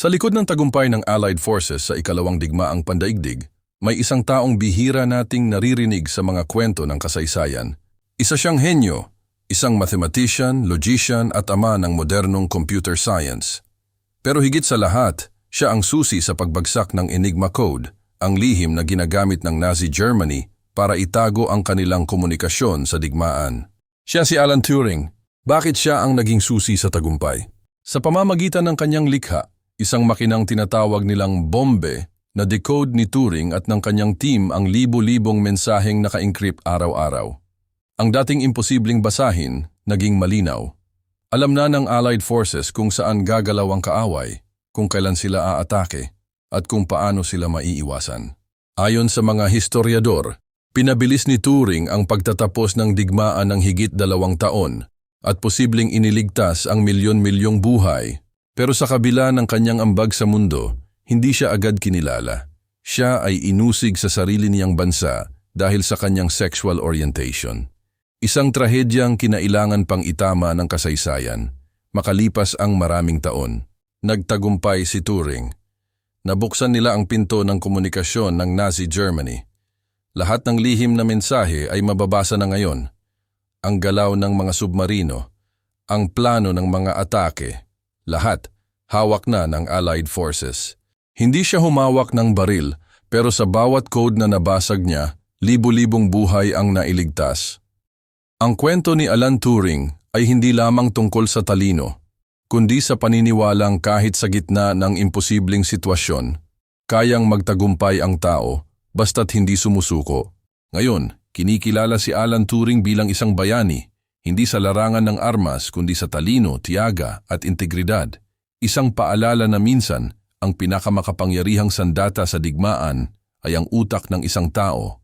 Sa likod ng tagumpay ng Allied Forces sa ikalawang digmaang pandaigdig, may isang taong bihira nating naririnig sa mga kwento ng kasaysayan. Isa siyang henyo, isang mathematician, logician at ama ng modernong computer science. Pero higit sa lahat, siya ang susi sa pagbagsak ng Enigma Code, ang lihim na ginagamit ng Nazi Germany para itago ang kanilang komunikasyon sa digmaan. Siya si Alan Turing. Bakit siya ang naging susi sa tagumpay? Sa pamamagitan ng kanyang likha, isang makinang tinatawag nilang bombe na decode ni Turing at ng kanyang team ang libo-libong mensaheng naka-encrypt araw-araw. Ang dating imposibleng basahin, naging malinaw. Alam na ng Allied Forces kung saan gagalaw ang kaaway, kung kailan sila aatake, at kung paano sila maiiwasan. Ayon sa mga historiador, pinabilis ni Turing ang pagtatapos ng digmaan ng higit dalawang taon at posibleng iniligtas ang milyon-milyong buhay. Pero sa kabila ng kanyang ambag sa mundo, hindi siya agad kinilala. Siya ay inusig sa sarili niyang bansa dahil sa kanyang sexual orientation. Isang trahedyang kinailangan pang itama ng kasaysayan. Makalipas ang maraming taon, nagtagumpay si Turing. Nabuksan nila ang pinto ng komunikasyon ng Nazi Germany. Lahat ng lihim na mensahe ay mababasa na ngayon. Ang galaw ng mga submarino, ang plano ng mga atake, lahat hawak na ng Allied Forces. Hindi siya humawak ng baril, pero sa bawat code na nabasag niya, libu-libong buhay ang nailigtas. Ang kwento ni Alan Turing ay hindi lamang tungkol sa talino, kundi sa paniniwalang kahit sa gitna ng imposibleng sitwasyon, kayang magtagumpay ang tao basta't hindi sumusuko. Ngayon, kinikilala si Alan Turing bilang isang bayani, hindi sa larangan ng armas kundi sa talino, tiyaga at integridad. Isang paalala na minsan, ang pinakamakapangyarihang sandata sa digmaan ay ang utak ng isang tao